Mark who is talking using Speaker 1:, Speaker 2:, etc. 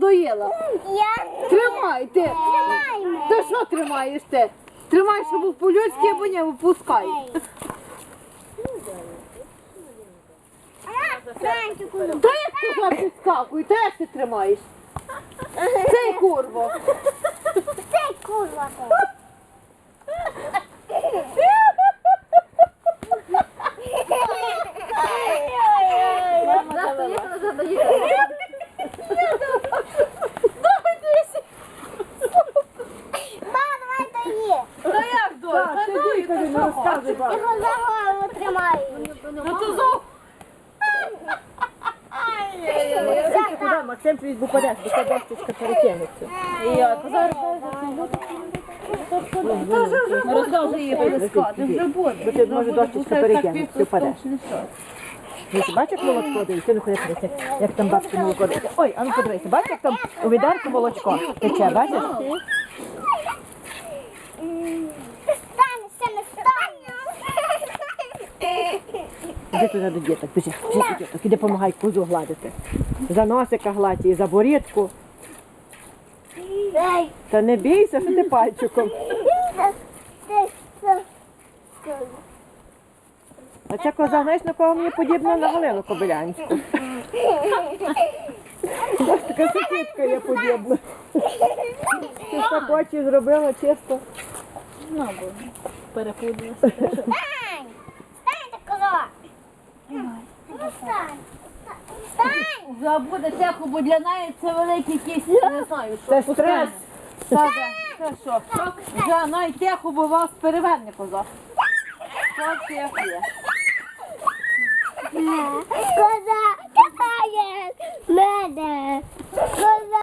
Speaker 1: доїла.
Speaker 2: Я
Speaker 1: Тримай ти.
Speaker 2: Тримай мене.
Speaker 1: Та що тримаєш ти? Тримай, щоб був по-людськи, або не випускай. Та як коза підскакуй, та як ти тримаєш? Цей курво.
Speaker 2: Це курва. Ба, давай то є.
Speaker 1: Та як доля? Та
Speaker 3: кажи, не розказуй, ба.
Speaker 2: Його за голову тримаю.
Speaker 1: Ну то зов.
Speaker 3: Максим твій упаде, бо ця дощечка перекинеться.
Speaker 1: Я зараз не розказуй її перескати. Вже буде.
Speaker 3: Бо ти, може, дощечка перекинеться, ти впадеш. Ну, ти бачиш, як молочко дає? Ти не ходи як там бабці молоко дає. Ой, а ну подивися, бачиш, як там у відерку молочко тече, бачиш? Іди туди до діток, біжи, біжи до діток, іди помагай козу гладити. За носика гладь і за борідку. Та не бійся, що ти пальчиком. А ця коза, знаєш, на кого мені подібна на Галину Кобилянську. Ось така сусідка є подібна. Ти так зробила чисто.
Speaker 1: Перепудила.
Speaker 2: Стань! Стань, так коза! Ну, стань! Стань!
Speaker 1: Забуде тихо, бо для неї це великий якийсь, не знаю, що.
Speaker 3: Це стрес.
Speaker 1: Та? Це що? Вже навіть тихо, бо вас переверне коза. Є?
Speaker 2: Коза!